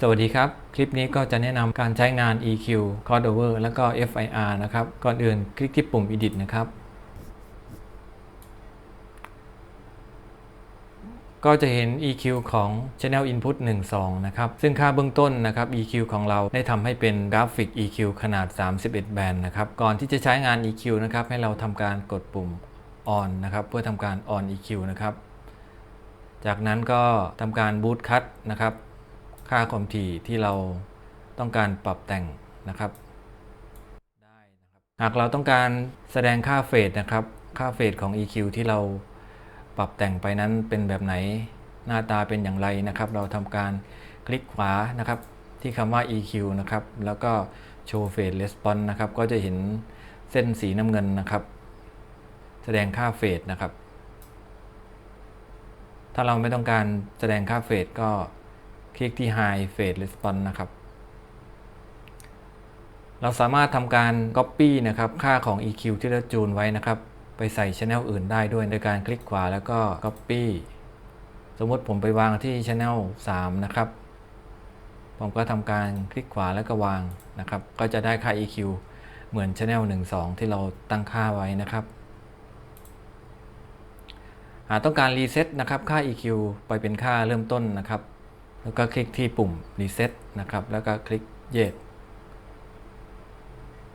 สวัสดีครับ คลิปนี้ก็จะแนะนำการใช้งาน EQ Crossover แล้วก็ FIR นะครับ ก่อนอื่นคลิกที่ปุ่ม Edit นะครับ ก็จะเห็น EQ ของ Channel Input 1 2 นะครับ ซึ่งค่าเบื้องต้นนะครับ EQ ของเราได้ทำให้เป็นกราฟิก EQ ขนาด 31 แบนนะครับ ก่อนที่จะใช้งาน EQ นะครับ ให้เราทำการกดปุ่ม On นะครับ เพื่อทำการ On EQ นะครับ จากนั้นก็ทำการ Boot Cut นะครับ ค่าความถี่ที่เราต้องการปรับแต่งนะครับได้นะครับหากเราต้องการแสดงค่าเฟสนะครับ ค่าเฟสของ EQ ที่เราปรับแต่งไปนั้นเป็นแบบไหน หน้าตาเป็นอย่างไรนะครับ เราทำการคลิกขวานะครับ ที่คำว่า EQ นะครับ แล้วก็ Show Phase Response นะครับ ก็จะเห็นเส้นสีน้ำเงินนะครับ แสดงค่าเฟสนะครับ ถ้าเราไม่ต้องการแสดงค่าเฟสก็ คลิกที่ High Phase Response นะครับ เราสามารถทำการ Copy นะครับ ค่าของ EQ ที่เราจูนไว้นะครับ ไปใส่ Channel อื่นได้ด้วยโดยการคลิกขวาแล้วก็ Copy สมมติผมไปวางที่ Channel 3 นะครับ ผมก็ทำการคลิกขวาแล้วก็วางนะครับ ก็จะได้ค่า EQ เหมือน Channel 1 2 ที่เราตั้งค่าไว้นะครับหากต้องการรีเซ็ตนะครับ ค่า EQ ไปเป็นค่าเริ่มต้นนะครับ แล้วก็คลิกที่ปุ่มรีเซ็ตนะครับ แล้วก็คลิก Yes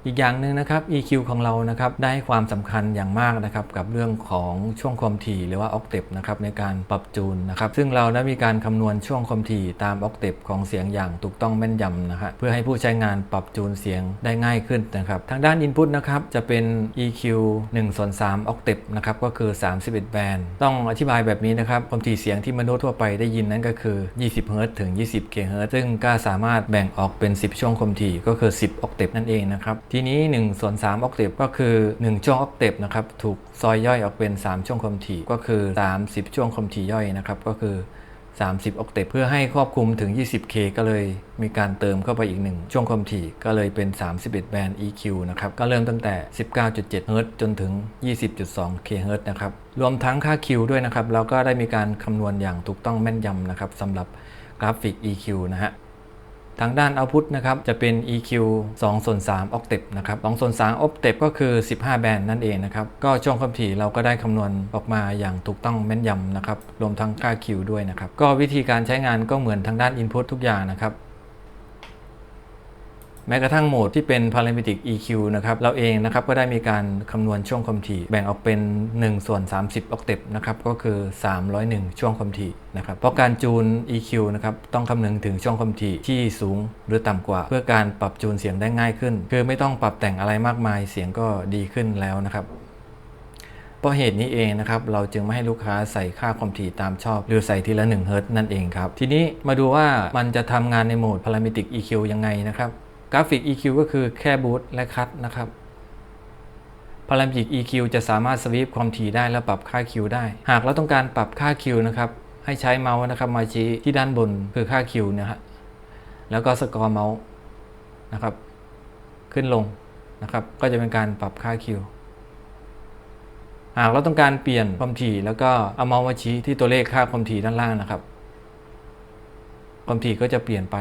อีกอย่างหนึ่งนะครับ EQ ของเรานะครับได้ความสำคัญอย่างมากนะครับกับเรื่องของช่วงความถี่หรือว่า octave นะครับในการปรับจูนนะครับซึ่งเราได้มีการคำนวณช่วงความถี่ตาม octave ของเสียงอย่างถูกต้องแม่นยำนะฮะเพื่อให้ผู้ใช้งานปรับจูนเสียงได้ง่ายขึ้นนะครับทางด้าน input นะครับจะเป็น EQ 1ส่วน3 octave นะครับก็คือ 31 แบนด์ต้องอธิบายแบบนี้นะครับความถี่เสียงที่มนุษย์ทั่วไปได้ยินนั้นก็คือ 20เฮิรตถึง 20กิโลเฮิรตซ์ซึ่งก็สามารถแบ่งออกเป็น 10 ช่วงความถี่ก็คือ 10 octave นั่นเองนะครับทีนี้1ส่วน3 octave ก็คือ 1 ช่วง octave นะครับถูกซอยย่อยออกเป็น 3 ช่วงความถี่ก็คือ 30 ช่วงความถี่ย่อยนะครับก็คือ 30 octave เพื่อให้ครอบคลุมถึง 20k ก็เลยมีการเติมเข้าไปอีกหนึ่งช่วงความถี่ก็เลยเป็น 31 แบนด์ EQ นะครับก็เริ่มตั้งแต่ 19.7 เฮิรตจนถึง 20.2 k เฮิรตนะครับรวมทั้งค่า Q ด้วยนะครับแล้วก็ได้มีการคำนวณอย่างถูกต้องแม่นยำนะครับสำหรับกราฟิก EQ นะฮะ ทางด้านเอาพุทนะครับจะเป็น EQ 2ส่วน3 octave นะครับ2ส่วน3 octave ก็คือ 15 แบนด์นั่นเองนะครับ ก็ช่วงความถี่เราก็ได้คำนวณออกมาอย่างถูกต้องแม่นยำนะครับ รวมทั้งค่า Q ด้วยนะครับ ก็วิธีการใช้งานก็เหมือนทางด้าน Input ทุกอย่างนะครับ แม้กระทั่งโหมดที่เป็น Parametric EQ นะครับ เราเองนะครับก็ได้มีการคำนวณช่วงความถี่แบ่งออกเป็น 1 ส่วน 30 octave นะครับ ก็คือ 301 ช่วงความถี่นะครับ เพราะการจูน EQ นะครับ ต้องคำนึงถึงช่วงความถี่ที่สูงหรือต่ำกว่า เพื่อการปรับจูนเสียงได้ง่ายขึ้น คือไม่ต้องปรับแต่งอะไรมากมายเสียงก็ดีขึ้นแล้วนะครับเพราะเหตุนี้เองนะครับเราจึงไม่ให้ลูกค้าใส่ค่าความถี่ตามชอบ หรือใส่ทีละ1เฮิรตซ์นั่นเองครับทีนี้มาดูว่ามันจะทำงานในโหมด Parametric EQ ยังไงนะครับ กราฟิก EQ ก็คือแค่บูตและคัดนะครับ Parametric EQ จะสามารถสวีปความถี่ได้และปรับค่า Q ได้ หากเราต้องการปรับค่า Q นะครับ ให้ใช้เมาส์นะครับมาชี้ที่ด้านบนคือค่า Q นะฮะ แล้วก็สกอร์เมาส์นะครับ ขึ้นลงนะครับ ก็จะเป็นการปรับค่า Q หากเราต้องการเปลี่ยนความถี่แล้วก็เอาเมาส์มาชี้ที่ตัวเลขค่าความถี่ด้านล่างนะครับ ความถี่ก็จะเปลี่ยนไป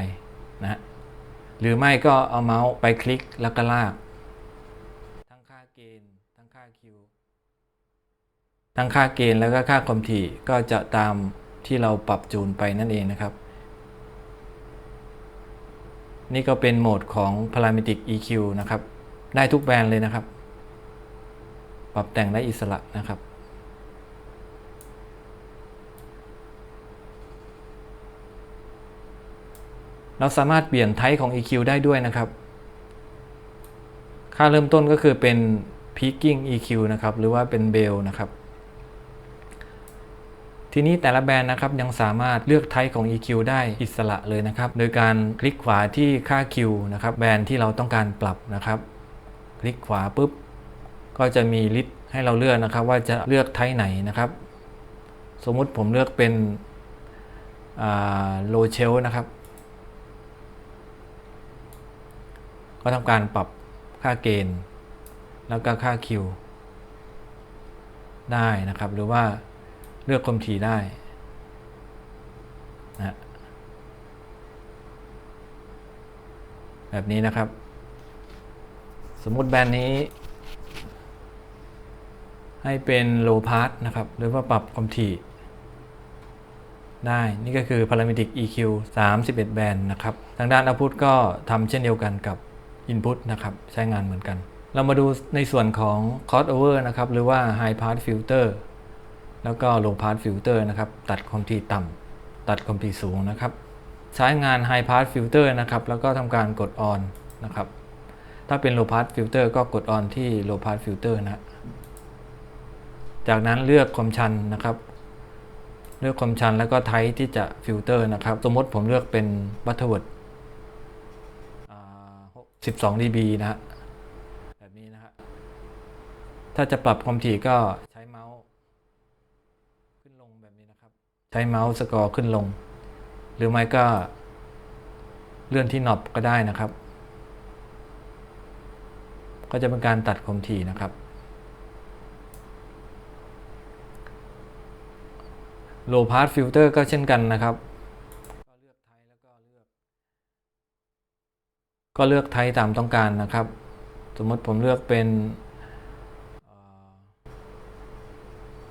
นะฮะ หรือไม่ก็เอาเมาส์ไปคลิกแล้วก็ลาก ทั้งค่าเกณฑ์ ทั้งค่าคิว ทั้งค่าเกณฑ์แล้วก็ค่าความถี่ก็จะตามที่เราปรับจูนไปนั่นเองนะครับ นี่ก็เป็นโหมดของ Parametric EQ นะครับ ได้ทุกแบรนด์เลยนะครับ ปรับแต่งได้อิสระนะครับ เราสามารถเปลี่ยนไทป์ของ EQ ได้ด้วยนะครับ ค่าเริ่มต้นก็คือเป็น Peaking EQ นะครับ หรือว่าเป็น Bell นะครับ ทีนี้แต่ละแบรนด์นะครับยังสามารถเลือกไทป์ของ EQ ได้อิสระเลยนะครับ โดยการคลิกขวาที่ค่า Q นะครับ แบรนด์ที่เราต้องการปรับนะครับ คลิกขวาปุ๊บ ก็จะมีลิสต์ให้เราเลือกนะครับ ว่าจะเลือกไทป์ไหนนะครับ สมมุติผมเลือกเป็นโลเชลนะครับ ก็ทำการปรับค่าเกณฑ์ แล้วก็ค่าคิวได้นะครับ หรือว่าเลือกความถี่ได้นะแบบนี้นะครับ สมมุติแบรนด์นี้ ให้เป็น low pass นะครับ หรือว่าปรับความถี่ได้ นี่ก็คือ parametric EQ 31 แบนด์นะครับ ทางด้าน output ก็ทำเช่นเดียวกันกับ input นะครับ ใช้งานเหมือนกัน เรามาดูในส่วนของ crossover นะครับ หรือว่า high pass filter แล้วก็ low pass filter นะครับ ตัดความถี่ต่ำตัดความถี่สูงนะครับ ใช้งาน high pass filter นะครับ แล้วก็ทำการกด on นะครับ ถ้าเป็น low pass filter ก็กด on ที่ low pass filter นะ จากนั้นเลือกความชันนะครับเลือกความชันแล้วก็ไทป์ที่จะฟิลเตอร์นะครับ สมมติผมเลือกเป็นบัตเทอร์เวิร์ด 12 dB นะฮะแบบนี้นะฮะถ้าจะปรับความถี่ก็ใช้เมาส์ ขึ้นลงแบบนี้นะครับ ใช้เมาส์สกอร์ขึ้นลง หรือไม่ก็เลื่อนที่น็อบก็ได้นะครับ ก็จะเป็นการตัดความถี่นะครับ low pass filter ก็เช่นกันนะครับ ก็เลือกไทป์แล้วก็เลือก ก็เลือกไทยตามต้องการนะครับ สมมติผมเลือกเป็น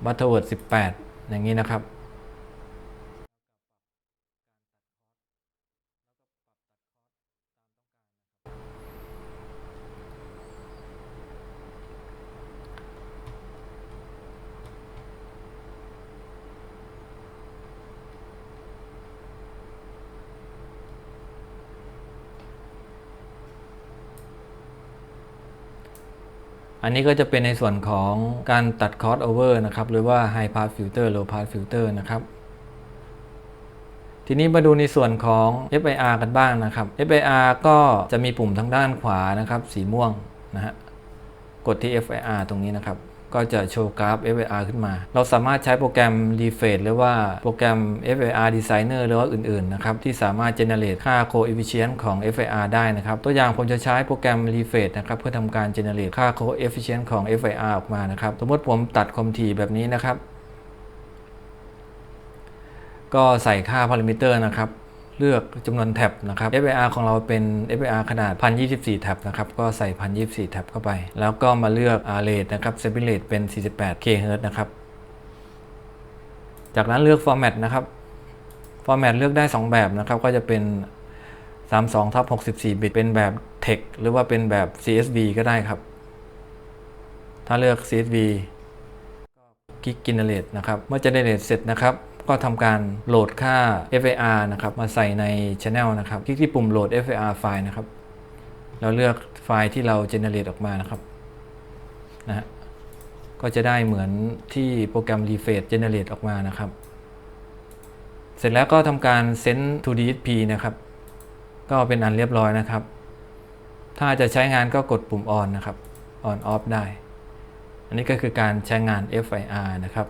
บัตเทอร์เวิร์ด18 อย่างนี้นะครับ อันนี้ก็จะเป็นในส่วนของการตัดคอสโอเวอร์นะครับ หรือว่า high pass filter low pass filter นะครับ ทีนี้มาดูในส่วนของ FIR กันบ้างนะครับ FIR ก็จะมีปุ่มทางด้านขวานะครับ สีม่วงนะฮะ กดที่ FIR ตรงนี้นะครับ ก็จะโชว์กราฟ FIR ขึ้นมา เราสามารถใช้โปรแกรม Refresh หรือว่าโปรแกรม FIR Designer หรือว่าอื่นๆนะครับที่สามารถ generate ค่า coefficient ของ FIR ได้นะครับ ตัวอย่างผมจะใช้โปรแกรม Refresh นะครับเพื่อทำการ generate ค่า coefficient ของ FIR ออกมานะครับ สมมติผมตัดความถี่แบบนี้นะครับ ก็ใส่ค่าพารามิเตอร์นะครับ เลือกจำนวนแท็บนะครับ FIR ของเราเป็น FIR ขนาด 1024 แท็บนะครับ ก็ใส่ 1024 แท็บเข้าไป แล้วก็มาเลือก R rate นะครับ sampling rate เป็น 48 kHz นะครับ จากนั้นเลือก format นะครับ format เลือกได้ 2 แบบนะครับ ก็จะเป็น 32ทับ64 บิต เป็นแบบ text หรือว่าเป็นแบบ CSV ก็ได้ครับ ถ้าเลือก CSV ก็คลิก generate นะครับ เมื่อ generate เสร็จนะครับ ก็ทำการโหลดค่า FAR นะครับมาใส่ใน Channel นะครับคลิกที่ปุ่มโหลด FAR ไฟล์นะครับแล้วเลือกไฟล์ที่เรา generate ออกมานะครับนะฮะก็จะได้เหมือนที่โปรแกรม Refresh generate ออกมานะครับ เสร็จแล้วก็ทำการ send to DSP นะครับ ก็เป็นอันเรียบร้อยนะครับ ถ้าจะใช้งานก็กดปุ่ม on นะครับ on off ได้ อันนี้ก็คือการใช้งาน FIR นะครับ